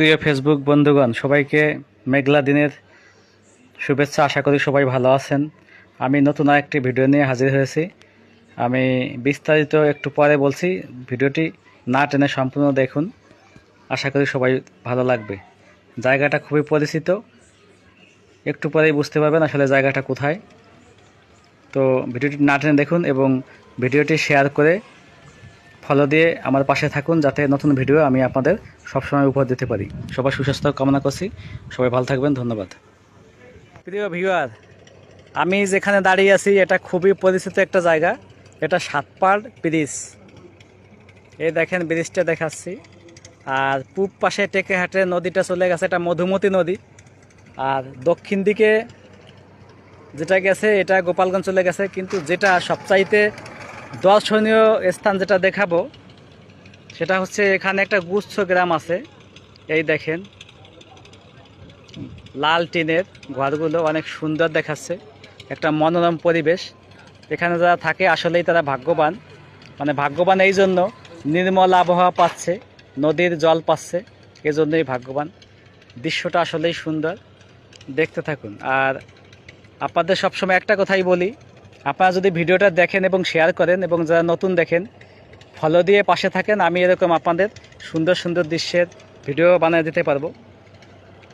প্রিয় ফেসবুক বন্ধুগণ, সবাইকে মেঘলা দিনের শুভেচ্ছা। আশা করি সবাই ভালো আছেন। আমি নতুন একটি ভিডিও নিয়ে হাজির হয়েছি। আমি বিস্তারিত একটু পরে বলছি, ভিডিওটি না টেনে সম্পূর্ণ দেখুন। আশা করি সবাই ভালো লাগবে। জায়গাটা খুবই পরিচিত। একটু পরেই বুঝতে পারবেন আসলে জায়গাটা কোথায়। তো ভিডিওটি না টেনে দেখুন এবং ভিডিওটি শেয়ার করে ফলো দিয়ে আমার পাশে থাকুন যাতে নতুন ভিডিও আমি আপনাদের সবসময় উপহার দিতে পারি। সবার সুস্বাস্থ্য কামনা করছি। সবাই ভালো থাকবেন ধন্যবাদ। প্রিয় ভিউয়ার আমি যেখানে দাঁড়িয়ে আছি এটা খুবই পরিচিত একটা জায়গা। এটা সাতপাড় ব্রিজ। এই দেখেন ব্রিজটা দেখাচ্ছি। আর পূব পাশে টেকেহাটে নদীটা চলে গেছে এটা মধুমতি নদী। আর দক্ষিণ দিকে যেটা গেছে এটা গোপালগঞ্জ চলে গেছে। কিন্তু যেটা সবচাইতে দর্শনীয় স্থান যেটা দেখাবো, সেটা হচ্ছে এখানে একটা গুচ্ছ গ্রাম আছে। এই দেখেন, লাল টিনের ঘরগুলো অনেক সুন্দর দেখাচ্ছে, একটা মনোরম পরিবেশ। এখানে যারা থাকে আসলেই তারা ভাগ্যবান মানে ভাগ্যবান এই জন্য নির্মল আবহাওয়া পাচ্ছে, নদীর জল পাচ্ছে, এজন্যই ভাগ্যবান। দৃশ্যটা আসলেই সুন্দর, দেখতে থাকুন। আর আপনাদের সবসময় একটা কথাই বলি আপনারা যদি ভিডিওটা দেখেন এবং শেয়ার করেন এবং যারা নতুন দেখেন ফলো দিয়ে পাশে থাকেন, আমি এরকম আপনাদের সুন্দর সুন্দর দৃশ্যের ভিডিও বানিয়ে দিতে পারব।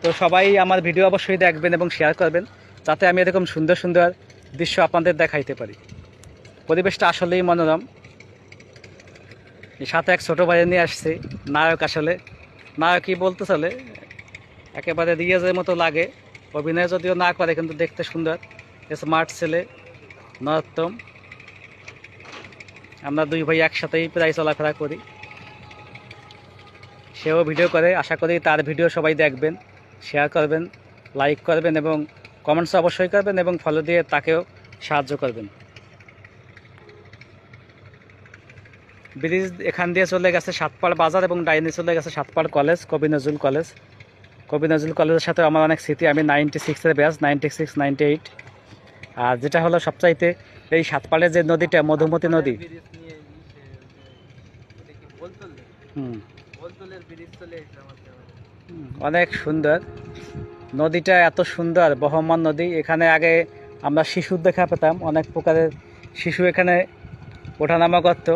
তো সবাই আমার ভিডিও অবশ্যই দেখবেন এবং শেয়ার করবেন, যাতে আমি এরকম সুন্দর সুন্দর দৃশ্য আপনাদের দেখাইতে পারি। পরিবেশটা আসলেই মনোরম। সাথে এক ছোটো ভাই নিয়ে আসছি, নায়ক আসলে। নায়কই বলতে চলে? একেবারে রিয়াজের মতো লাগে। অভিনয় যদিও না করে, কিন্তু দেখতে সুন্দর। স্মার্ট ছেলে। নরোত্তম। আমরা দুই ভাই একসাথেই প্রায় চলাফেরা করি। সেও ভিডিও করে, আশা করি তার ভিডিও সবাই দেখবেন শেয়ার করবেন লাইক করবেন এবং কমেন্টস অবশ্যই করবেন এবং ফলো দিয়ে তাকেও সাহায্য করবেন। ব্রিজ এখান দিয়ে চলে গেছে সাতপাড় বাজার এবং ডাইনে চলে গেছে সাতপাড় কলেজ, কবি নজরুল কলেজ। কবি নজরুল কলেজের সাথে আমার অনেক স্মৃতি। আমি নাইনটি সিক্সের batch ninety six ninety eight আর যেটা হলো সবচাইতে এই সাতপাড়ের যে নদীটা মধুমতি নদী। হুম। অনেক সুন্দর। নদীটা এত সুন্দর বহমান নদী। এখানে আগে আমরা শিশুর দেখা পেতাম অনেক প্রকারের শিশু এখানে ওঠানামা করতো।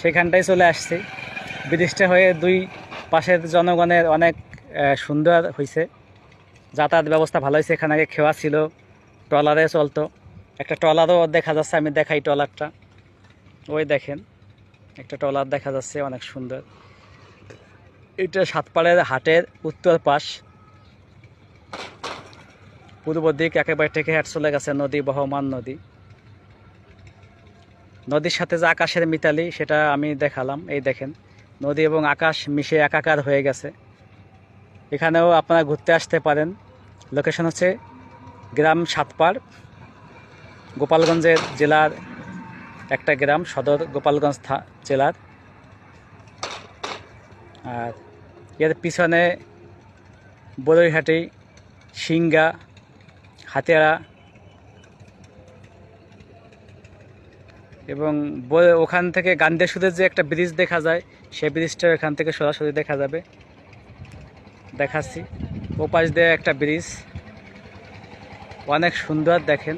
সেখানটাই চলে আসছি। ব্রিজটা হয়ে দুই পাশের জনগণের অনেক সুন্দর হয়েছে যাতায়াত ব্যবস্থা ভালো হয়েছে এখানে আগে খেওয়া ছিল। ট্রলারে চলতো। একটা ট্রলারও দেখা যাচ্ছে, আমি দেখাই ট্রলারটা। ওই দেখেন, একটা ট্রলার দেখা যাচ্ছে, অনেক সুন্দর। এটা সাতপাড়ের হাটের উত্তর পাশ। পূর্ব দিক একেবারে থেকে হাট চলে গেছে নদী, বহমান নদী। নদীর সাথে যে আকাশের মিতালি, সেটা আমি দেখালাম। এই দেখেন, নদী এবং আকাশ মিশে একাকার হয়ে গেছে। এখানেও আপনারা ঘুরতে আসতে পারেন। লোকেশন হচ্ছে গ্রাম সাতপাড় গোপালগঞ্জের জেলার একটা গ্রাম, সদর গোপালগঞ্জ জেলার। আর এর পিছনে বড়ইহাটি সিঙ্গা হাতিয়ারা এবং ওখান থেকে গান্ডেসুদের যে একটা ব্রিজ দেখা যায়, সেই ব্রিজটা এখান থেকে সরাসরি দেখা যাবে। দেখাচ্ছি। ওপাশ দিয়ে একটা ব্রিজ অনেক সুন্দর দেখেন।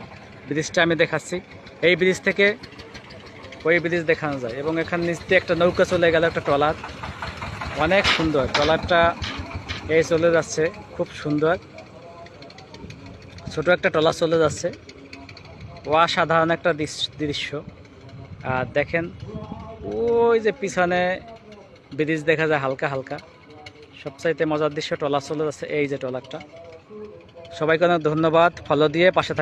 ব্রিজটা আমি দেখাচ্ছি। এই ব্রিজ থেকে ওই ব্রিজ দেখানো যায় এবং এখান নিচ দিয়ে একটা নৌকা চলে গেল, একটা ট্রলার। অনেক সুন্দর। ট্রলারটা এই চলে যাচ্ছে, খুব সুন্দর। ছোট একটা ট্রলার চলে যাচ্ছে। অসাধারণ একটা দৃশ- দৃশ্য। আর দেখেন, ওই যে পিছনে ব্রিজ দেখা যায় হালকা হালকা। সবচাইতে মজার দৃশ্য ট্রলার চলে যাচ্ছে এই যে ট্রলারটা। সবাইকে অনেক ধন্যবাদ ফলো দিয়ে পাশে থাক